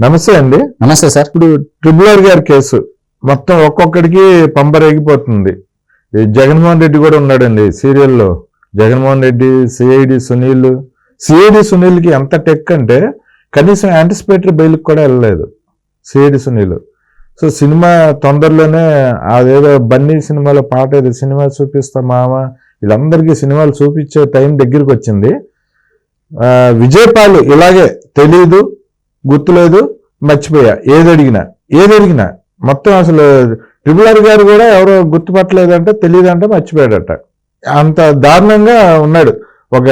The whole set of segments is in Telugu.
నమస్తే అండి. నమస్తే సార్. ఇప్పుడు ట్రిపుల్ ఆర్ గారి కేసు. మొత్తం ఒక్కొక్కడికి పంపరేగిపోతుంది. జగన్మోహన్ రెడ్డి కూడా ఉన్నాడండి సీరియల్లో. జగన్మోహన్ రెడ్డి సిఐడి సునీల్. సిఐడి సునీల్కి ఎంత టెక్ అంటే కనీసం యాంటిసిపేటరీ బెయిల్కి కూడా వెళ్ళలేదు సిఐడి సునీల్. సో సినిమా తొందరలోనే అదేదో బన్నీ సినిమాలో పాట ఏదో సినిమా చూపిస్తా మామ. వీళ్ళందరికీ సినిమాలు చూపించే టైం దగ్గరికి వచ్చింది. ఆ, విజయపాల్ ఇలాగే తెలీదు. గుర్తులేదు మర్చిపోయా. ఏది అడిగినా ఏది అడిగినా. మొత్తం అసలు ట్రిపుల్ గారు కూడా ఎవరో గుర్తుపట్టలేదంటే తెలియదంటే మర్చిపోయాడట. అంత దారుణంగా ఉన్నాడు. ఒక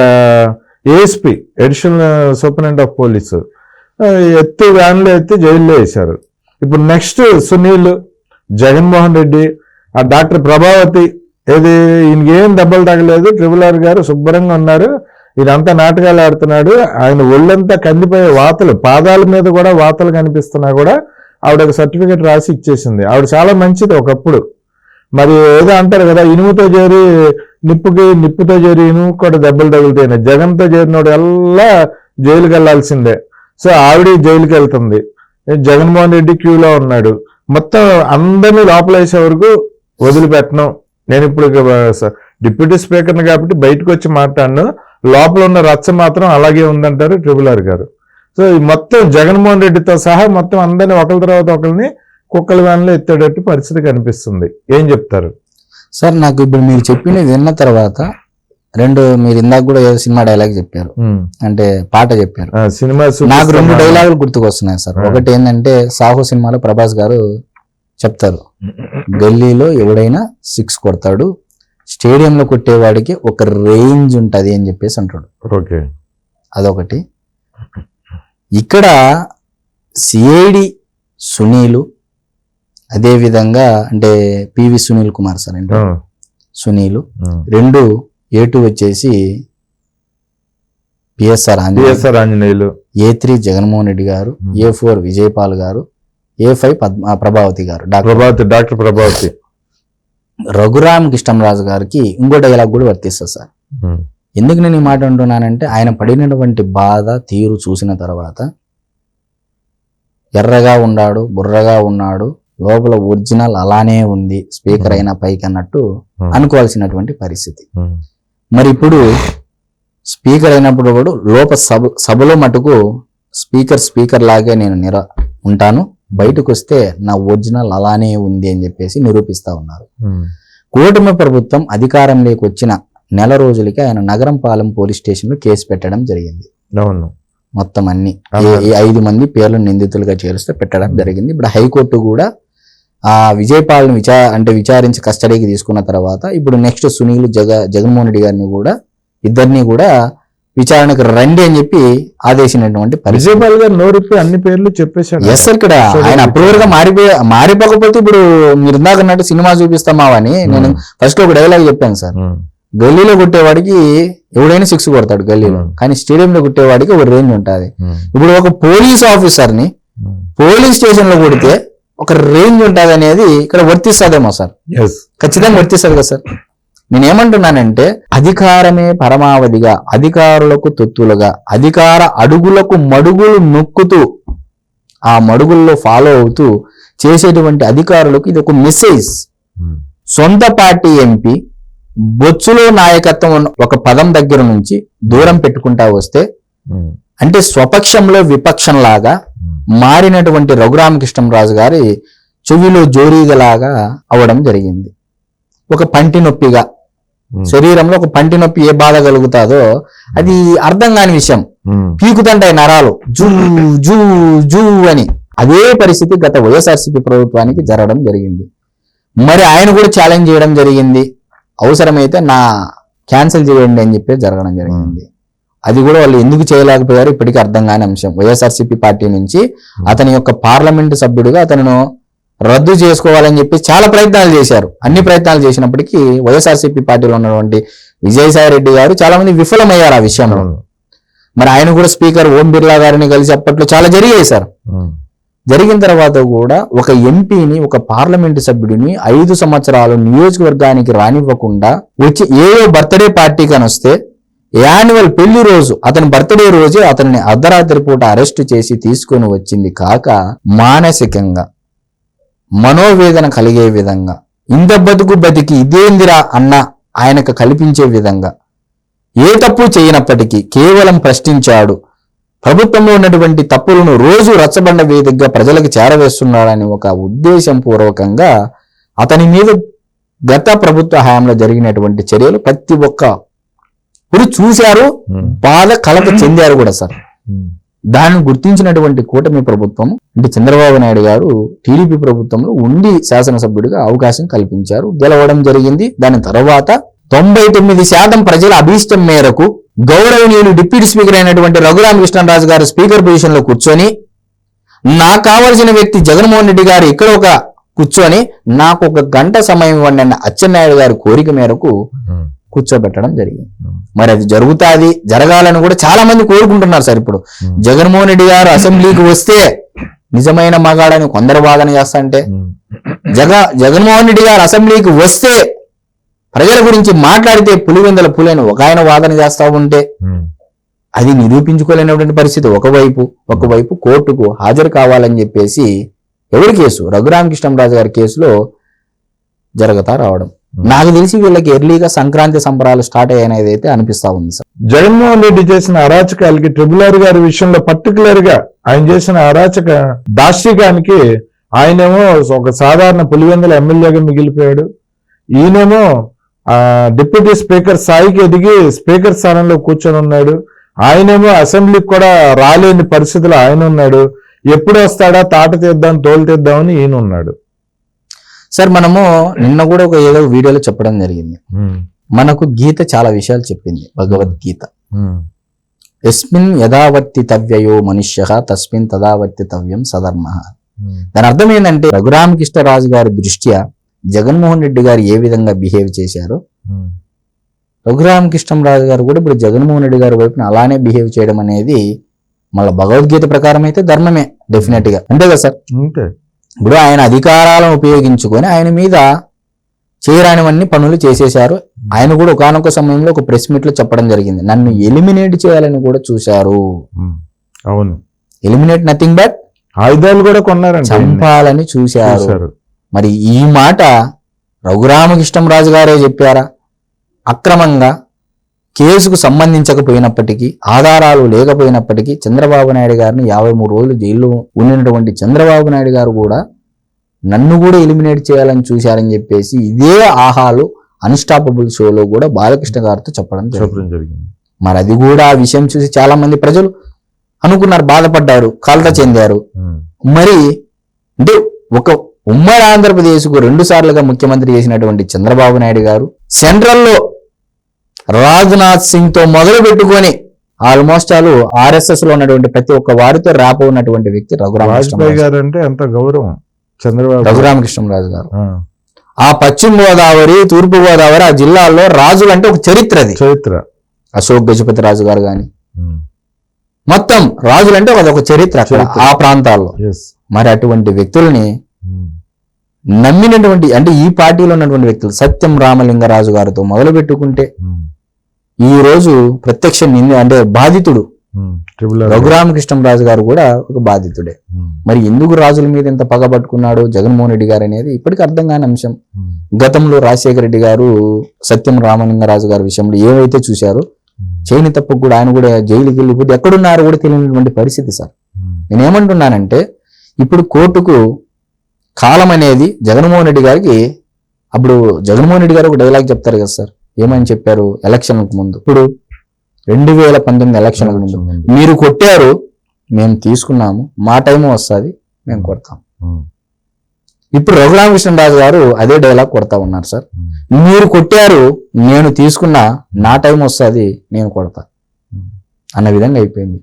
ASP additional superintendent of police ఎత్తి వ్యాన్లో ఎత్తి జైల్లో వేశారు. ఇప్పుడు నెక్స్ట్ సునీల్ జగన్మోహన్ రెడ్డి ఆ డాక్టర్ ప్రభావతి ఏది ఈయనకి ఏం దెబ్బలు తగలేదు. ట్రిపుల్ ఆర్ గారు శుభ్రంగా ఉన్నారు. ఇదంతా నాటకాలు ఆడుతున్నాడు. ఆయన ఒళ్ళంతా కందిపోయే వాతలు పాదాల మీద కూడా వాతలు కనిపిస్తున్నా కూడా ఆవిడ ఒక సర్టిఫికేట్ రాసి ఇచ్చేసింది. ఆవిడ చాలా మంచిది ఒకప్పుడు. మరి ఏదో అంటారు కదా ఇనుముతో చేరి నిప్పుకి నిప్పుతో చేరి ఇనుము కూడా దెబ్బలు తగులుతాయి జగన్తో చేరినోడు ఎల్లా జైలుకి వెళ్ళాల్సిందే సో ఆవిడ జైలుకి వెళ్తుంది జగన్మోహన్ రెడ్డి క్యూలో ఉన్నాడు. మొత్తం అందరినీ లోపల వేసే వరకు వదిలిపెట్టను. నేను ఇప్పుడు డిప్యూటీ స్పీకర్ని కాబట్టి బయటకు వచ్చి మాట్లాడను. లోపల ఉన్న రచ్చ మాత్రం అలాగే ఉందంటారు ట్రిపుల్ ఆర్ గారు. సో ఈ మొత్తం జగన్మోహన్ రెడ్డితో సహా మొత్తం అందరినీ ఒకరి తర్వాత ఒకరిని కుక్కల వ్యాన్లో ఎత్తేటట్టు పరిస్థితి కనిపిస్తుంది. ఏం చెప్తారు? సార్ నాకు ఇప్పుడు మీరు చెప్పినది విన్న తర్వాత రెండు మీరు ఇందాక కూడా ఏదో సినిమా డైలాగ్ చెప్పారు. అంటే పాట చెప్పారు. సినిమా నాకు రెండు డైలాగులు గుర్తుకొస్తున్నాయి సార్. ఒకటి ఏంటంటే సాహు సినిమాలో ప్రభాస్ గారు చెప్తారు గల్లీలో ఎవడైనా సిక్స్ కొడతాడు స్టేడియంలో కొట్టేవాడికి ఒక రేంజ్ ఉంటది అని చెప్పేసి అంటాడు. ఓకే. అదొకటి. ఇక్కడ సిఐడి సునీలు అదేవిధంగా అంటే పివి సునీల్ కుమార్ సార్ అంటే ఆ, సునీలు. రెండు ఏ టూ వచ్చేసి PSR Anjaneya BSR Anjaneyulu. A three Jaganmohan Reddy గారు. ఏ ఫోర్ విజయపాల్ గారు. ఏ ఫైవ్ పద్మ ప్రభావతి గారు డాక్టర్. ప్రభావతి డాక్టర్ ప్రభావతి. రఘురామ్ కృష్ణరాజు గారికి ఇంకో డైలాగ్ కూడా వర్తిస్తుంది సార్. ఎందుకు నేను ఈ మాట అంటున్నానంటే ఆయన పడినటువంటి బాధ తీరు చూసిన తర్వాత ఎర్రగా ఉన్నాడు బుర్రగా ఉన్నాడు లోపల ఒరిజినల్ అలానే ఉంది స్పీకర్ అయినా పైకి అన్నట్టు. అనుకోవాల్సినటువంటి పరిస్థితి. మరి ఇప్పుడు స్పీకర్ అయినప్పుడు కూడా లోప సభ సభలో మటుకు స్పీకర్ స్పీకర్ లాగే నేను నిర ఉంటాను బయటకు వస్తే నా ఒరిజినల్ అలానే ఉంది అని చెప్పేసి నిరూపిస్తా ఉన్నారు. కూటమి ప్రభుత్వం అధికారంలోకి వచ్చిన నెల రోజులకి ఆయన నగరం పాలెం పోలీస్ స్టేషన్లో కేసు పెట్టడం జరిగింది. అవును. మొత్తం అన్ని. ఐదు మంది పేర్లు నిందితులుగా చేరుస్తే పెట్టడం జరిగింది. ఇప్పుడు హైకోర్టు కూడా ఆ విజయపాల్ని విచా అంటే విచారించి కస్టడీకి తీసుకున్న తర్వాత ఇప్పుడు నెక్స్ట్ సునీల్ జగ జగన్మోహన్ రెడ్డి గారిని కూడా ఇద్దరిని కూడా విచారణకు రండి అని చెప్పి ఆదేశించినటువంటి పరిస్థితి విజయపాల్ గారు నోరిప్పి అన్ని పేర్లు చెప్పేశాడు ఎస్ సార్ ఇక్కడ ఆయన అప్రూవర్గా మారిపోయి మారిపోకపోతే ఇప్పుడు మీరు ఇందాక అన్నట్టు సినిమా చూపిస్తామావని నేను ఉమ్. ఫస్ట్ ఒక డైలాగ్ చెప్పాను సార్ ఉమ్. గల్లీలో కొట్టేవాడికి ఎవడైనా సిక్స్ కొడతాడు గల్లీలో ఉమ్. కానీ స్టేడియంలో కొట్టేవాడికి ఒక రేంజ్ ఉంటుంది. ఇప్పుడు ఒక పోలీస్ ఆఫీసర్ని ఉమ్. పోలీస్ స్టేషన్లో కొడితే ఒక రేంజ్ ఉంటుంది అనేది ఇక్కడ వర్తిస్తుందేమో సార్ ఖచ్చితంగా వర్తిస్తుంది కదా సార్ నేను ఏమంటున్నానంటే అధికారమే పరమావధిగా అధికారులకు తొత్తులుగా అధికార అడుగులకు మడుగులు నొక్కుతూ ఆ మడుగుల్లో ఫాలో అవుతూ చేసేటువంటి అధికారులకు ఇది ఒక మెసేజ్ ఉమ్. సొంత పార్టీ ఎంపీ బొచ్చులో నాయకత్వం ఒక పదం దగ్గర నుంచి దూరం పెట్టుకుంటా వస్తే ఉమ్. అంటే స్వపక్షంలో విపక్షం లాగా ఉమ్. మారినటువంటి రఘురామకృష్ణరాజు గారి చెవిలో జోరీగలాగా అవడం జరిగింది ఒక పంటి నొప్పిగా. శరీరంలో ఒక పంటి నొప్పి ఏ బాధ కలుగుతాదో అది అర్థం కాని విషయం. పీకుతంటాయి నరాలు. జూ జూ జూ అని. అదే పరిస్థితి గత వైఎస్ఆర్సీపీ ప్రభుత్వానికి జరగడం జరిగింది. మరి ఆయన కూడా ఛాలెంజ్ చేయడం జరిగింది. అవసరమైతే నా క్యాన్సిల్ చేయండి అని చెప్పి జరగడం జరిగింది. అది కూడా వాళ్ళు ఎందుకు చేయలేకపోయారు ఇప్పటికీ అర్థం కాని అంశం. వైఎస్ఆర్సీపీ పార్టీ నుంచి అతని యొక్క పార్లమెంటు సభ్యుడిగా అతను రద్దు చేసుకోవాలని చెప్పి చాలా ప్రయత్నాలు చేశారు అన్ని ప్రయత్నాలు చేసినప్పటికీ వైఎస్ఆర్సీపీ పార్టీలో ఉన్నటువంటి విజయసాయి రెడ్డి గారు చాలా మంది విఫలమయ్యారు ఆ విషయంలో. మరి ఆయన కూడా స్పీకర్ ఓం బిర్లా గారిని కలిసి అప్పట్లో చాలా జరిగాయి సార్. జరిగిన తర్వాత కూడా ఒక ఎంపీని ఒక పార్లమెంటు సభ్యుడిని ఐదు సంవత్సరాలు నియోజకవర్గానికి రానివ్వకుండా వచ్చి ఏదో బర్త్డే పార్టీకి అని వస్తే యాన్యువల్ పెళ్ళి రోజు అతని బర్త్డే రోజే అతన్ని అర్ధరాత్రి పూట అరెస్టు చేసి తీసుకొని వచ్చింది కాక మానసికంగా మనోవేదన కలిగే విధంగా ఇంత బతుకు బతికి ఇదేందిరా అన్న ఆయనకు కల్పించే విధంగా ఏ తప్పు చేయనప్పటికీ కేవలం ప్రశ్నించాడు ప్రభుత్వంలో ఉన్నటువంటి తప్పులను రోజు రచ్చబండ వేదికగా ప్రజలకు చేరవేస్తున్నాడని ఒక ఉద్దేశం పూర్వకంగా అతని మీద గత ప్రభుత్వ హయాంలో జరిగినటువంటి చర్యలు ప్రతి ఒక్క ఇప్పుడు చూశారు బాధ కలత చెందారు కూడా సార్. దాన్ని గుర్తించినటువంటి కూటమి ప్రభుత్వం అంటే చంద్రబాబు నాయుడు గారు టీడీపీ ప్రభుత్వంలో ఉండి శాసనసభ్యుడిగా అవకాశం కల్పించారు. గెలవడం జరిగింది. దాని తర్వాత తొంభై తొమ్మిది శాతం ప్రజల అభీష్టం మేరకు గౌరవనీయులు డిప్యూటీ స్పీకర్ అయినటువంటి రఘురామ కృష్ణరాజు గారు స్పీకర్ పొజిషన్లో కూర్చొని నాకు కావలసిన వ్యక్తి జగన్మోహన్ రెడ్డి గారు ఇక్కడ ఒక కూర్చొని నాకు ఒక గంట సమయం ఇవ్వండి అన్న అచ్చెన్నాయుడు గారి కోరిక మేరకు కూర్చోబెట్టడం జరిగింది. మరి అది జరుగుతాది జరగాలని కూడా చాలా మంది కోరుకుంటున్నారు సార్ ఇప్పుడు. జగన్మోహన్ రెడ్డి గారు అసెంబ్లీకి వస్తే నిజమైన మగాడని కొందరు వాదన చేస్తా అంటే జగ జగన్మోహన్ రెడ్డి గారు అసెంబ్లీకి వస్తే ప్రజల గురించి మాట్లాడితే పులివెందల పులిని ఒక ఆయన వాదన చేస్తా ఉంటే అది నిరూపించుకోలేనటువంటి పరిస్థితి. ఒకవైపు ఒకవైపు కోర్టుకు హాజరు కావాలని చెప్పేసి ఎవరి కేసు? రఘురామకృష్ణరాజు గారి కేసులో జరుగుతా రావడం. నాకు తెలిసి వీళ్ళకి ఎర్లీగా సంక్రాంతి సంబరాలు స్టార్ట్ అయ్యాయనేది అయితే అనిపిస్తా ఉంది సార్. జగన్మోహన్ రెడ్డి చేసిన అరాచకాలకి ట్రిబుల్ ఆర్ గారి విషయంలో పర్టికులర్గా ఆయన చేసిన అరాచక దాష్టికానికి ఆయనేమో ఒక సాధారణ పులివెందుల ఎమ్మెల్యేగా మిగిలిపోయాడు. ఈయనేమో ఆ డిప్యూటీ స్పీకర్ స్థాయికి ఎదిగి స్పీకర్ స్థానంలో కూర్చొని ఉన్నాడు. ఆయనేమో అసెంబ్లీకి కూడా రాలేని పరిస్థితిలో ఆయన ఉన్నాడు. ఎప్పుడు వస్తాడా తాట తీద్దాం తోలు తీద్దామని ఈయన ఉన్నాడు. సార్ మనము నిన్న కూడా ఒక ఏదో వీడియోలో చెప్పడం జరిగింది. మనకు గీత చాలా విషయాలు చెప్పింది భగవద్గీత ఎస్మిన్ యథావర్తితవ్యయో మనుష్య తస్మిన్ తదావర్తితవ్యం సధర్మ. దాని అర్థం ఏంటంటే రఘురామకృష్ణరాజు గారి దృష్ట్యా జగన్మోహన్ రెడ్డి గారు ఏ విధంగా బిహేవ్ చేశారో రఘురామకృష్ణరాజు గారు కూడా ఇప్పుడు జగన్మోహన్ రెడ్డి గారి వైపున అలానే బిహేవ్ చేయడం అనేది మళ్ళీ భగవద్గీత ప్రకారం అయితే ధర్మమే డెఫినెట్గా అంతే కదా సార్? ఇప్పుడు ఆయన అధికారాలను ఉపయోగించుకొని ఆయన మీద చేయరానివన్నీ పనులు చేసేశారు. ఆయన కూడా ఒకనొక సమయంలో ఒక ప్రెస్ మీట్లో చెప్పడం జరిగింది. నన్ను ఎలిమినేట్ చేయాలని కూడా చూశారు. అవును. ఎలిమినేట్ నథింగ్ బట్ ఆయుధాలు కూడా ఈయన్ని. చంపాలని చూశారు. మరి ఈ మాట రఘురామకృష్ణరాజు గారే చెప్పారా? అక్రమంగా కేసుకు సంబంధించకపోయినప్పటికీ ఆధారాలు లేకపోయినప్పటికీ చంద్రబాబు నాయుడు గారిని యాభై మూడు రోజులు జైల్లో ఉన్నటువంటి చంద్రబాబు నాయుడు గారు కూడా నన్ను కూడా ఎలిమినేట్ చేయాలని చూశారని చెప్పేసి ఇదే ఆహాలు అన్స్టాపబుల్ షోలో కూడా బాలకృష్ణ గారితో చెప్పడం జరిగింది. మరి అది కూడా ఆ విషయం చూసి చాలా మంది ప్రజలు అనుకున్నారు బాధపడ్డారు కలత చెందారు. మరి అంటే ఒక ఉమ్మడి ఆంధ్రప్రదేశ్కు రెండు సార్లుగా ముఖ్యమంత్రి చేసినటువంటి చంద్రబాబు నాయుడు గారు సెంట్రల్లో రాజ్నాథ్ సింగ్తో మొదలు పెట్టుకొని ఆల్మోస్ట్ ఆల్ ఆర్ఎస్ఎస్లో ఉన్నటువంటి ప్రతి ఒక్క వారితో ర్యాప్ ఉన్నటువంటి వ్యక్తి వాజ్పేయి రఘురామకృష్ణరాజు గారు అంటే ఎంత గౌరవం? చంద్రబాబు రఘురామకృష్ణరాజు గారు. ఆ, పశ్చిమ గోదావరి తూర్పు గోదావరి ఆ జిల్లాల్లో రాజులు అంటే ఒక చరిత్ర అది. చరిత్ర. అశోక్ గజపతి రాజు గారు గాని. ఉమ్, మొత్తం రాజులు అంటే అదొక చరిత్ర. ఆ ప్రాంతాల్లో. మరి అటువంటి వ్యక్తుల్ని నమ్మినటువంటి అంటే ఈ పార్టీలో ఉన్నటువంటి వ్యక్తులు సత్యం రామలింగరాజు గారితో మొదలు పెట్టుకుంటే ఈ రోజు ప్రత్యక్ష నింద అంటే బాధితుడు. రఘురామకృష్ణరాజు గారు కూడా ఒక బాధితుడే. మరి ఎందుకు రాజుల మీద ఇంత పగబట్టుకున్నాడు జగన్మోహన్ రెడ్డి గారు అనేది ఇప్పటికీ అర్థం కాని అంశం గతంలో రాజశేఖర రెడ్డి గారు సత్యం రామలింగరాజు గారి విషయంలో ఏవైతే చూశారో చేయని తప్పు కూడా ఆయన కూడా జైలుకి వెళ్ళిపోతే ఎక్కడున్నారో కూడా తెలియనటువంటి పరిస్థితి సార్. ఉమ్, నేను ఏమంటున్నానంటే ఇప్పుడు కోర్టుకు కాలం అనేది జగన్మోహన్ రెడ్డి గారికి అప్పుడు జగన్మోహన్ రెడ్డి గారు ఒక డైలాగ్ చెప్తారు కదా సార్. ఏమని చెప్పారు? ఎలక్షన్లకు ముందు. ఇప్పుడు రెండు వేల పంతొమ్మిది ఎలక్షన్లకు ముందు. మీరు కొట్టారు మేము తీసుకున్నాము మా టైం వస్తుంది మేము కొడతాం. ఇప్పుడు రఘురామకృష్ణరాజు గారు అదే డైలాగ్ కొడతా ఉన్నారు సార్. మీరు కొట్టారు నేను తీసుకున్నా నా టైం వస్తుంది నేను కొడతా. అన్న విధంగా అయిపోయింది.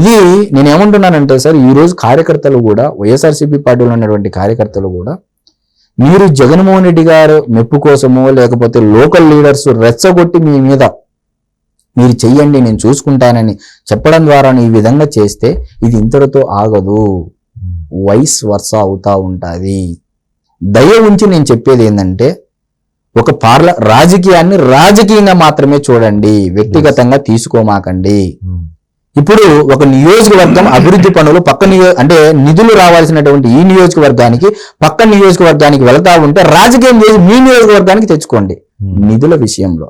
ఇది నేను ఏమంటున్నానంటే సార్ ఈ రోజు కార్యకర్తలు కూడా వైఎస్ఆర్సీపీ పార్టీలో ఉన్నటువంటి కార్యకర్తలు కూడా మీరు జగన్మోహన్ రెడ్డి గారు మెప్పు కోసమో లేకపోతే లోకల్ లీడర్స్ రెచ్చగొట్టి మీ మీద మీరు చెయ్యండి నేను చూసుకుంటానని చెప్పడం ద్వారా ఈ విధంగా చేస్తే ఇది ఇంతటితో ఆగదు. వైస్ వర్స అవుతా ఉంటుంది. దయ ఉంచి నేను చెప్పేది ఏంటంటే ఒక పార్ల రాజకీయాన్ని రాజకీయంగా మాత్రమే చూడండి. వ్యక్తిగతంగా తీసుకోమాకండి. ఇప్పుడు ఒక నియోజకవర్గం అభివృద్ధి పనులు పక్క నియో అంటే నిధులు రావాల్సినటువంటి ఈ నియోజకవర్గానికి పక్క నియోజకవర్గానికి వెళ్తా ఉంటే రాజకీయం చేసి మీ నియోజకవర్గానికి తెచ్చుకోండి. నిధుల విషయంలో.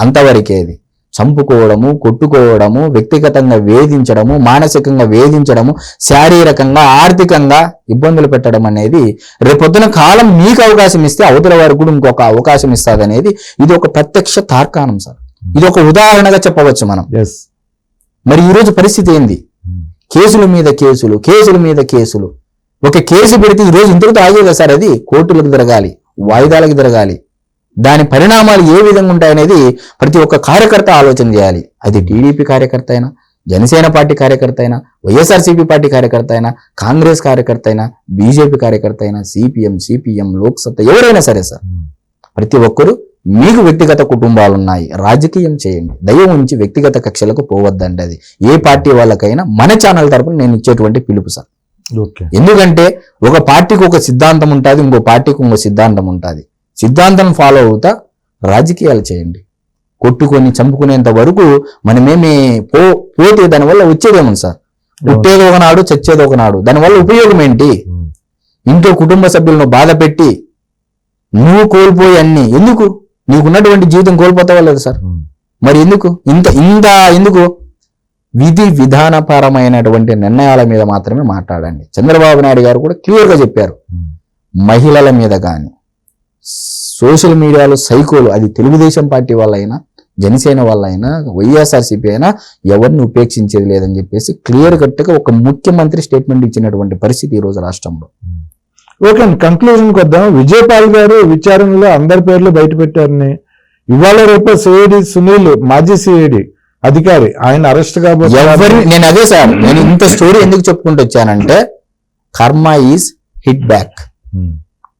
అంతవరకేది. చంపుకోవడము కొట్టుకోవడము వ్యక్తిగతంగా వేధించడము మానసికంగా వేధించడము శారీరకంగా ఆర్థికంగా ఇబ్బందులు పెట్టడం అనేది రేపొద్దున కాలం మీకు అవకాశం ఇస్తే అవతల వారికి కూడా ఇంకొక అవకాశం ఇస్తుంది అనేది ఇది ఒక ప్రత్యక్ష తార్కాణం సార్. ఇది ఒక ఉదాహరణగా చెప్పవచ్చు మనం. మరి ఈ రోజు పరిస్థితి ఏంది? కేసుల మీద కేసులు కేసుల మీద కేసులు. ఒక కేసు పెడితే ఈ రోజు ఇంతటితో ఆగేదా సార్ అది? కోర్టులకు తిరగాలి వాయిదాలకు తిరగాలి. దాని పరిణామాలు ఏ విధంగా ఉంటాయనేది ప్రతి ఒక్క కార్యకర్త ఆలోచన చేయాలి. అది టీడీపీ కార్యకర్త అయినా జనసేన పార్టీ కార్యకర్త అయినా వైఎస్ఆర్సీపీ పార్టీ కార్యకర్త అయినా కాంగ్రెస్ కార్యకర్త అయినా బీజేపీ కార్యకర్త అయినా సిపిఎం సిపిఎం లోక్సత్తా ఎవరైనా సరే సార్. ప్రతి ఒక్కరూ మీకు వ్యక్తిగత కుటుంబాలు ఉన్నాయి రాజకీయం చేయండి. దయ ఉంచి వ్యక్తిగత కక్షలకు పోవద్దండి అది. ఏ పార్టీ వాళ్ళకైనా మన ఛానల్ తరపున నేను ఇచ్చేటువంటి పిలుపు సార్. ఎందుకంటే ఒక పార్టీకి ఒక సిద్ధాంతం ఉంటుంది ఇంకో పార్టీకి ఇంకో సిద్ధాంతం ఉంటుంది. సిద్ధాంతం ఫాలో అవుతా రాజకీయాలు చేయండి. కొట్టుకొని చంపుకునేంత వరకు మనమేమి పో పోతే దానివల్ల వచ్చేదేమో సార్? పుట్టేది ఒకనాడు చచ్చేది ఒకనాడు. దానివల్ల ఉపయోగం ఏంటి? ఇంట్లో కుటుంబ సభ్యులను బాధ పెట్టి నువ్వు కోల్పోయి అన్ని. ఎందుకు? నీకున్నటువంటి జీవితం కోల్పోతావా లేదు సార్? మరి ఎందుకు? ఇంత ఇంత ఎందుకు? విధి విధానపరమైనటువంటి నిర్ణయాల మీద మాత్రమే మాట్లాడండి. చంద్రబాబు నాయుడు గారు కూడా క్లియర్గా చెప్పారు. మహిళల మీద కానీ సోషల్ మీడియాలో సైకోలు అది తెలుగుదేశం పార్టీ వాళ్ళైనా జనసేన వాళ్ళైనా వైఎస్ఆర్సీపీ అయినా ఎవరిని ఉపేక్షించేది లేదని చెప్పేసి క్లియర్ కట్గా ఒక ముఖ్యమంత్రి స్టేట్మెంట్ ఇచ్చినటువంటి పరిస్థితి ఈ రోజు రాష్ట్రంలో. ఓకే అండి కంక్లూజన్కి వద్దాం విజయపాల్ గారు విచారణలో అందరి పేర్లు బయట పెట్టారని ఇవాళ రేపు సిఐడి సునీల్ మాజీ సిఐడి అధికారి ఆయన అరెస్ట్ కాబోతున్నారు. నేను అదే సార్ నేను ఇంత స్టోరీ ఎందుకు చెప్పుకుంటూ వచ్చానంటే కర్మ ఈజ్ హిట్ బ్యాక్. ఉమ్.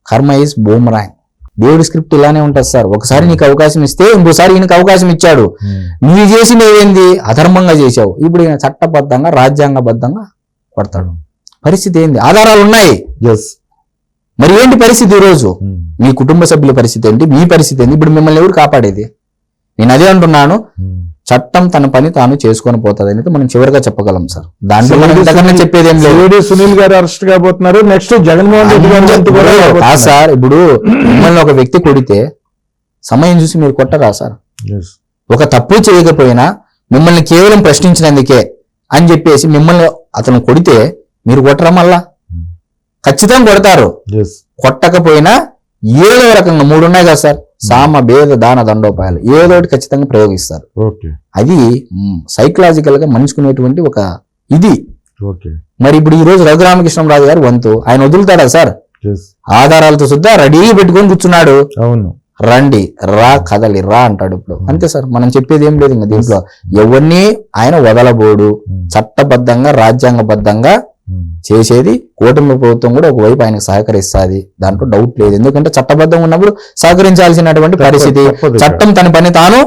కర్మ ఈజ్ బూమరాంగ్. దేవుడి స్క్రిప్ట్ ఇలానే ఉంటుంది సార్. ఒకసారి నీకు అవకాశం ఇస్తే ఇంకోసారి ఈయనకు అవకాశం ఇచ్చాడు. ఉమ్. నువ్వు చేసింది ఏంది అధర్మంగా చేశావు. ఇప్పుడు ఈయన చట్టబద్ధంగా రాజ్యాంగబద్ధంగా కొడతాడు పరిస్థితి ఏంది? ఆధారాలు ఉన్నాయి. ఎస్ మరి ఏంటి పరిస్థితి ఈరోజు. మీ కుటుంబ సభ్యుల పరిస్థితి ఏంటి? మీ పరిస్థితి ఏంటి? ఇప్పుడు మిమ్మల్ని ఎవరు కాపాడేది? నేను అదే అంటున్నాను. చట్టం తన పని తాను చేసుకొని పోతుంది అనేది మనం చివరిగా చెప్పగలం సార్. దాంట్లో మనం చెప్పేది ఏం లేదు. సునీల్ గారు అరెస్ట్ కాబోతున్నారు. నెక్స్ట్ జగన్మోహన్ రెడ్డి గారు. సార్ ఇప్పుడు మిమ్మల్ని ఒక వ్యక్తి కొడితే సమయం చూసి మీరు కొట్టరా సార్. ఒక తప్పు చేయకపోయినా మిమ్మల్ని కేవలం ప్రశ్నించినందుకే అని చెప్పేసి మిమ్మల్ని అతను కొడితే మీరు కొట్టరా మళ్ళా? ఖచ్చితంగా కొడతారు. కొట్టకపోయినా ఏదో రకంగా మూడు ఉన్నాయి కదా సార్. సామ భేద దాన దండోపాయాలు ఏదో ఒకటి ఖచ్చితంగా ప్రయోగిస్తారు. అది సైకలాజికల్గా మనుషుకునేటువంటి ఒక ఇది. మరి ఇప్పుడు ఈ రోజు రఘురామకృష్ణరాజు గారు వంతు ఆయన వదులుతాడా సార్? ఆధారాలతో సుద్దా రెడీ పెట్టుకొని కూర్చున్నాడు. అవును. రండి రా కదలి రా అంటాడు ఇప్పుడు. అంతే సార్ మనం చెప్పేది ఏం లేదు ఇంకా దీంట్లో. ఎవరిని ఆయన వదలబోడు. ఉమ్. చట్టబద్ధంగా రాజ్యాంగబద్ధంగా. చేసేది కూటమి ప్రభుత్వం కూడా ఒకవైపు ఆయనకు సహకరిస్తుంది. దాంట్లో డౌట్ లేదు. ఎందుకంటే చట్టబద్ధంగా ఉన్నప్పుడు సహకరించాల్సినటువంటి పరిస్థితి. చట్టం తన పని తాను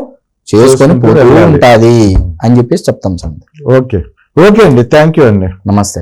చేసుకొని పోతూ. ఉంటాది అని చెప్పేసి చెప్తాం సార్ ఓకే. ఓకే అండి. థ్యాంక్ యూ అండి. నమస్తే.